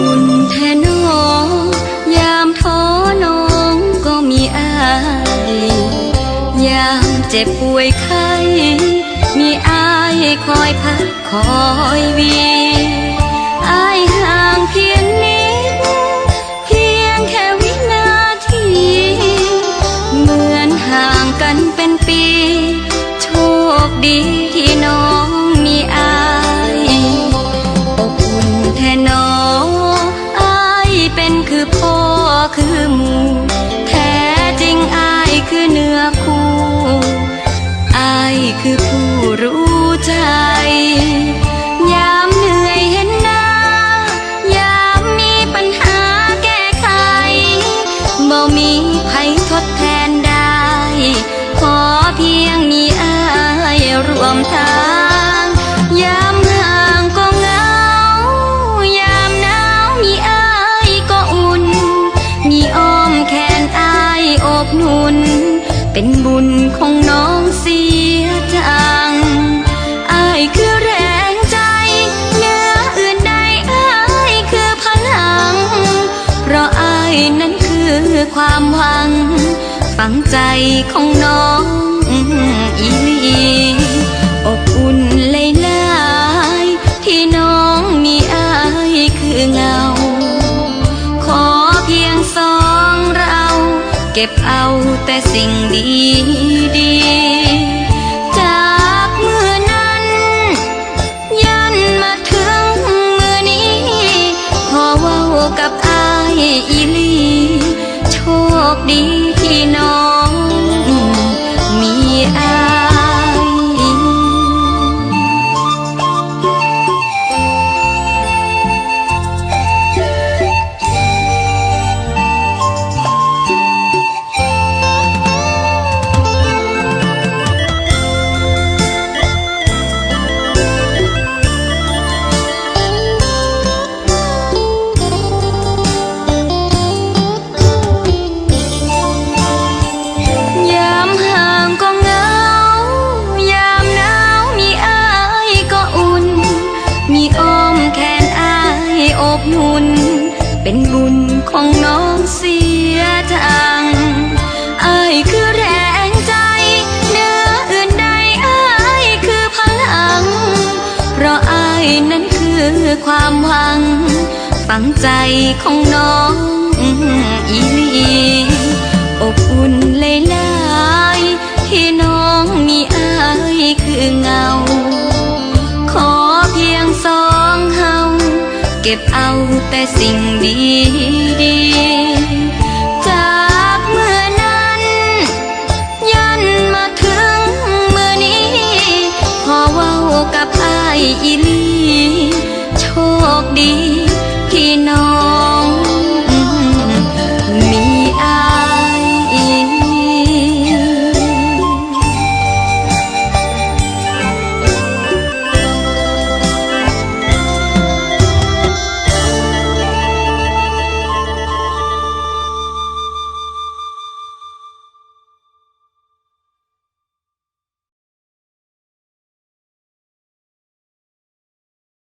อุ่แท่นอยามท้อน้องก็มีอาย ยามเจ็บป่วยไข้มีอายคอยพักคอยวีอายห่างเพียงนิด เพียงแค่วินาที เหมือนห่างกันเป็นปี โชคดีที่น้องมีอาย ใจยามเหนื่อยเห็นหน้ายามมีปัญหาแก้ไขบ่มีใครทดแทนได้ ขอเพียงมีอายร่วมทางยามห่างก็เหงายามหนาวมีอายก็อุ่น มีอ้อมแขนอายอบหนุน เป็นบุญของ นั้นคือความหวัง ฝังใจของน้องอีลีอบอุ่นเลยลายที่น้องมีอายคือเงา ขอเพียงสองเรา เก็บเอาแต่สิ่งดีดี อีลี โชคดี เป็นบุญของน้องเสียจังอายคือแรงใจเนืออื่นใดอายคือพลัง เพราะอายนั้นคือความหวัง ฝังใจของน้องอีลีอบอุ่นเลยลายที่น้องมีอายคือเงา เก็บเอาแต่สิ่งดีดีๆจากเมื่อนั้น ยันมาถึงเมื่อนี้ พอเว้ากับอายอีลีโชคดี